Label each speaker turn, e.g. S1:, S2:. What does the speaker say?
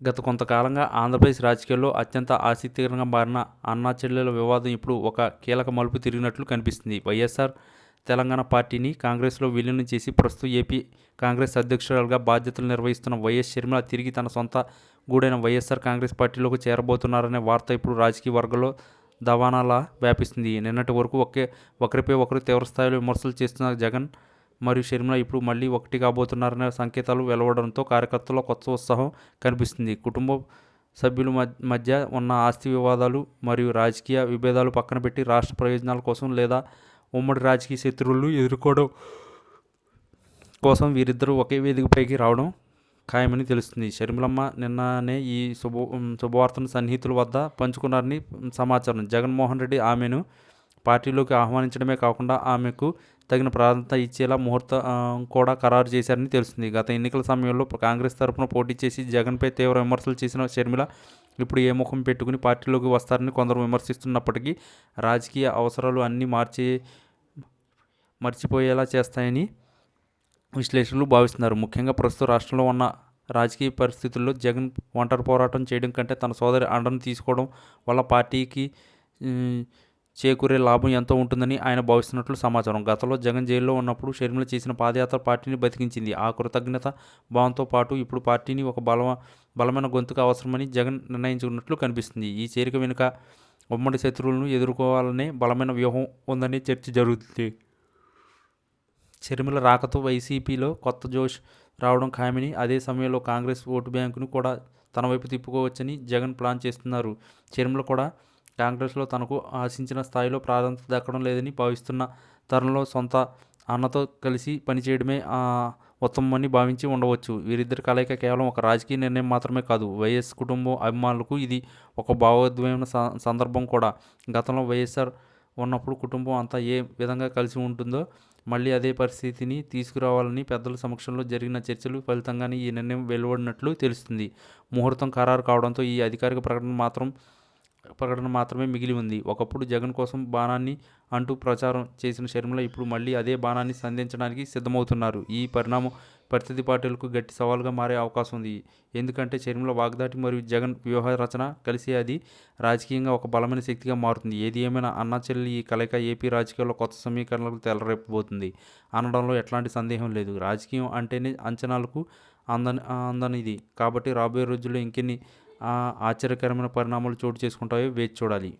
S1: గత కొంతకాలంగా ఆంధ్రప్రదేశ్ రాజకీయాల్లో అత్యంత ఆసక్తికరంగా మారిన అన్నా చెల్లెల వివాదం ఇప్పుడు ఒక కీలక మలుపు తిరిగినట్లు కనిపిస్తుంది. వైఎస్ఆర్ తెలంగాణ పార్టీని కాంగ్రెస్లో విలీనం చేసి ప్రస్తుతం ఏపీ కాంగ్రెస్ అధ్యక్షురాలుగా బాధ్యతలు నిర్వహిస్తున్న వైఎస్ షర్మిల తిరిగి తన సొంత గూడైన వైఎస్ఆర్ కాంగ్రెస్ పార్టీలోకి చేరబోతున్నారనే వార్త ఇప్పుడు రాజకీయ వర్గంలో దవాణాలా వ్యాపిస్తుంది. నిన్నటి వరకు ఒకే ఒకరిపై ఒకరు తీవ్రస్థాయిలో విమర్శలు చేస్తున్న జగన్ మరియు షర్మిల ఇప్పుడు మళ్ళీ ఒకటి కాబోతున్నారనే సంకేతాలు వెలువడంతో కార్యకర్తల్లో కొత్త ఉత్సాహం కనిపిస్తుంది. కుటుంబ సభ్యుల మధ్య- మధ్య ఉన్న ఆస్తి వివాదాలు మరియు రాజకీయ విభేదాలు పక్కన పెట్టి రాష్ట్ర ప్రయోజనాల కోసం లేదా ఉమ్మడి రాజకీయ శత్రువులు ఎదుర్కోవడం కోసం వీరిద్దరూ ఒకే వేదికపైకి రావడం ఖాయమని తెలుస్తుంది. షర్మిలమ్మ నిన్ననే ఈ శుభ శుభవార్తను సన్నిహితుల వద్ద పంచుకున్నారని సమాచారం. జగన్మోహన్ రెడ్డి ఆమెను పార్టీలోకి ఆహ్వానించడమే కాకుండా ఆమెకు తగిన ప్రాధాన్యత ఇచ్చేలా ముహూర్తం కూడా ఖరారు చేశారని తెలుస్తుంది. గత ఎన్నికల సమయంలో కాంగ్రెస్ తరపున పోటీ చేసి జగన్పై తీవ్ర విమర్శలు చేసిన షర్మిల ఇప్పుడు ఏ ముఖం పెట్టుకుని పార్టీలోకి వస్తారని కొందరు విమర్శిస్తున్నప్పటికీ రాజకీయ అవసరాలు అన్నీ మార్చి మర్చిపోయేలా చేస్తాయని విశ్లేషకులు భావిస్తున్నారు. ముఖ్యంగా ప్రస్తుత రాష్ట్రంలో ఉన్న రాజకీయ పరిస్థితుల్లో జగన్ ఒంటరి పోరాటం చేయడం కంటే తన సోదరి అండను తీసుకోవడం వల్ల పార్టీకి చేకూరే లాభం ఎంతో ఉంటుందని ఆయన భావిస్తున్నట్లు సమాచారం. గతంలో జగన్ జైల్లో ఉన్నప్పుడు షర్మిల చేసిన పాదయాత్ర పార్టీని బతికించింది. ఆ కృతజ్ఞత భావంతో పాటు ఇప్పుడు పార్టీని ఒక బలమ బలమైన గొంతుకు అవసరమని జగన్ నిర్ణయించుకున్నట్లు కనిపిస్తుంది. ఈ చేరిక వెనుక ఉమ్మడి శత్రువులను ఎదుర్కోవాలనే బలమైన వ్యూహం ఉందని చర్చ జరుగుతుంది. షర్మిల రాకతో వైసీపీలో కొత్త జోష్ రావడం ఖాయమని అదే సమయంలో కాంగ్రెస్ ఓటు బ్యాంకును కూడా తన వైపు తిప్పుకోవచ్చని జగన్ ప్లాన్ చేస్తున్నారు. షర్మిల కూడా కాంగ్రెస్లో తనకు ఆశించిన స్థాయిలో ప్రాధాన్యత దక్కడం లేదని భావిస్తున్న తరుణంలో సొంత అన్నతో కలిసి పనిచేయడమే ఉత్తమమని భావించి ఉండవచ్చు. వీరిద్దరి కలయిక కేవలం ఒక రాజకీయ నిర్ణయం మాత్రమే కాదు. వైఎస్ కుటుంబం అభిమానులకు ఇది ఒక భావోద్వేగమైన స- సందర్భం కూడా. గతంలో వైఎస్ఆర్ ఉన్నప్పుడు కుటుంబం అంతా ఏ విధంగా కలిసి ఉంటుందో మళ్ళీ అదే పరిస్థితిని తీసుకురావాలని పెద్దల సమక్షంలో జరిగిన చర్చలు ఫలితంగానే ఈ నిర్ణయం వెలువడినట్లు తెలుస్తుంది. ముహూర్తం ఖరారు కావడంతో ఈ అధికారిక ప్రకటన మాత్రం ప్రకటన మాత్రమే మిగిలి ఉంది. ఒకప్పుడు జగన్ కోసం బాణాన్ని అంటూ ప్రచారం చేసిన షర్మిల ఇప్పుడు మళ్ళీ అదే బాణాన్ని సంధించడానికి సిద్ధమవుతున్నారు. ఈ పరిణామం ప్రతినిధి పార్టీలకు గట్టి సవాల్గా మారే అవకాశం ఉంది. ఎందుకంటే షర్మిల వాగ్దాటి మరియు జగన్ వ్యూహ రచన కలిసి అది రాజకీయంగా ఒక బలమైన శక్తిగా మారుతుంది. ఏది ఏమైనా అన్నా చెల్లి ఈ కలయిక ఏపీ రాజకీయాల్లో కొత్త సమీకరణలకు తెలరేపబోతుంది అనడంలో ఎట్లాంటి సందేహం లేదు. రాజకీయం అంటేనే అంచనాలకు అందని అందనిది కాబట్టి రాబోయే రోజుల్లో ఇంకెన్ని ఆశ్చర్యకరమైన పరిణామాలు చోటు చేసుకుంటాయో వేచి చూడాలి.